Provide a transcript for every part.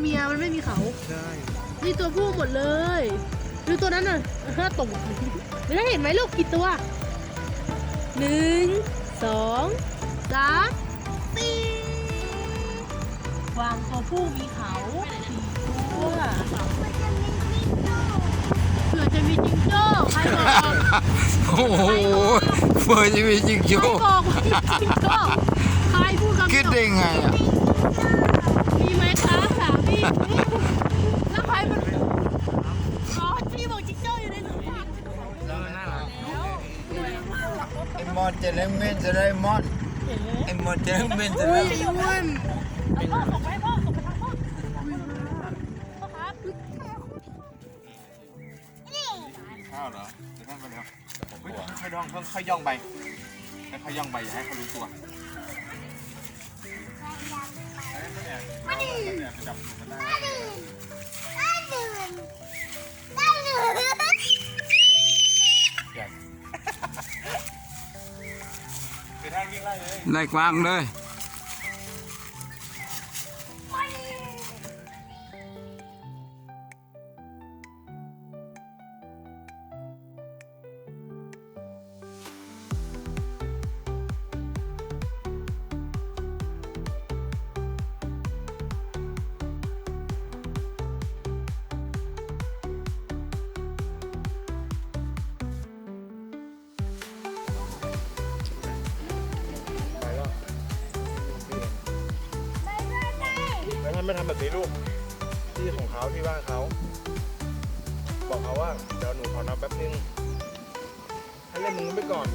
เมียมันไม่มีเขา ใช่นี่ตัวผู้หมดเลย ดูตัวนั้นหน่อยห้าตกไม่ได้เห็นไหมลูกกี่ตัวหนึ่งสองสามสี่วางตัวผู้มีเขาสี่ตัวเผื่อจะมีจิงโจ้ใครบอกโอ้โหเฟอร์จะมีจริงใคโจ้รบอกว่ามีจิงโจ้ใครพูดคำคิดนี้ได้ไงอะ ไอ้มอนจะเล่นเมนจะได้มอนไอ้มอนจะเล่นเมนจะได้อ้วนพ่อส่งไปพ่อส่งไปทางพ่อพ่อครับข้าวเหรอเดี๋ยวท่านไปเลยครับเฮ้ยค่อยๆย่องค่อยๆย่องไปค่อยๆย่องไปอย่าให้เขารู้ตัวมาดิจับมันได้ ไล่เลยกวางเลยานไม่ทำแบบนี้ลูกที่ของเขาที่บ้านเขา บอกเขาว่าเดี๋ยวหนูขอนับแป๊บนึงให้เล่นมึงไปก่อน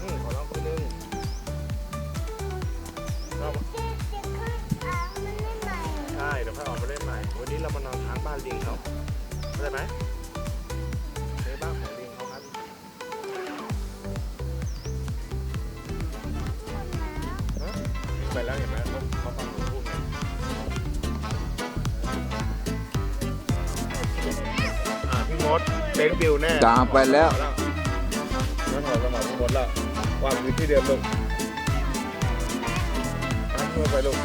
อืมขอนับคืนนึงเราใช่เดี๋ยวค่อออกมาเล่นใหม่ วันนี้เรามานอนค้างบ้านลิงเขาเข้าใจไหมในบ้านของลิงเขาครับไปแล้วเห็นไหมเขาเขาฟังหนูพูด มดเต็งบิวแน่ตามไปแล้วแล้วถอดสมองพี่มดแล้ววางอยู่ที่เดิมลูกตั้งมือไปลูก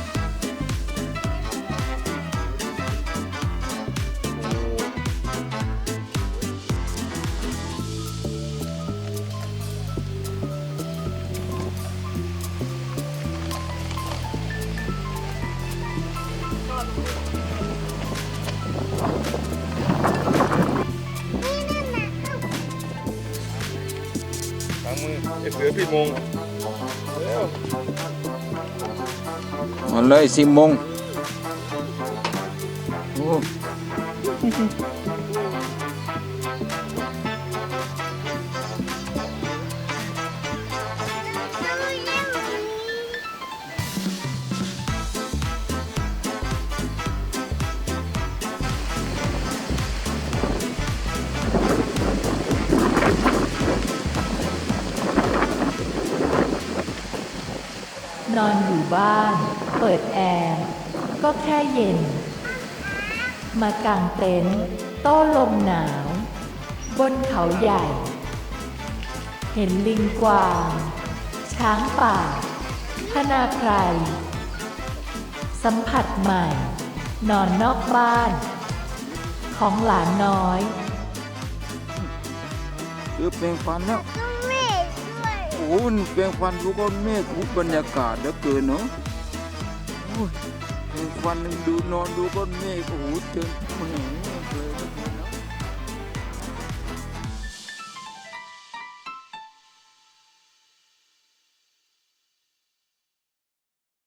งมือไอ้เสือพี่มงเร็วมาเลยสิโมงโอ้ นอนอยู่บ้าน เปิดแอร์ก็แค่เย็น มากางเต็นท์โต้ลมหนาว บนเขาใหญ่ เห็นลิงกวาง ช้างป่าพนาไพรสัมผัสใหม่ นอนนอกบ้าน ของหลานน้อยเออเปลงฟันแล้ว อ้มันเปลงฟันดูก้อนเมฆดูบรรยากาศเหลือเกินเนาะโอ้ยเปลงฟันดูนอนดูก้อนเมฆโอ้โหเจออื้อหือ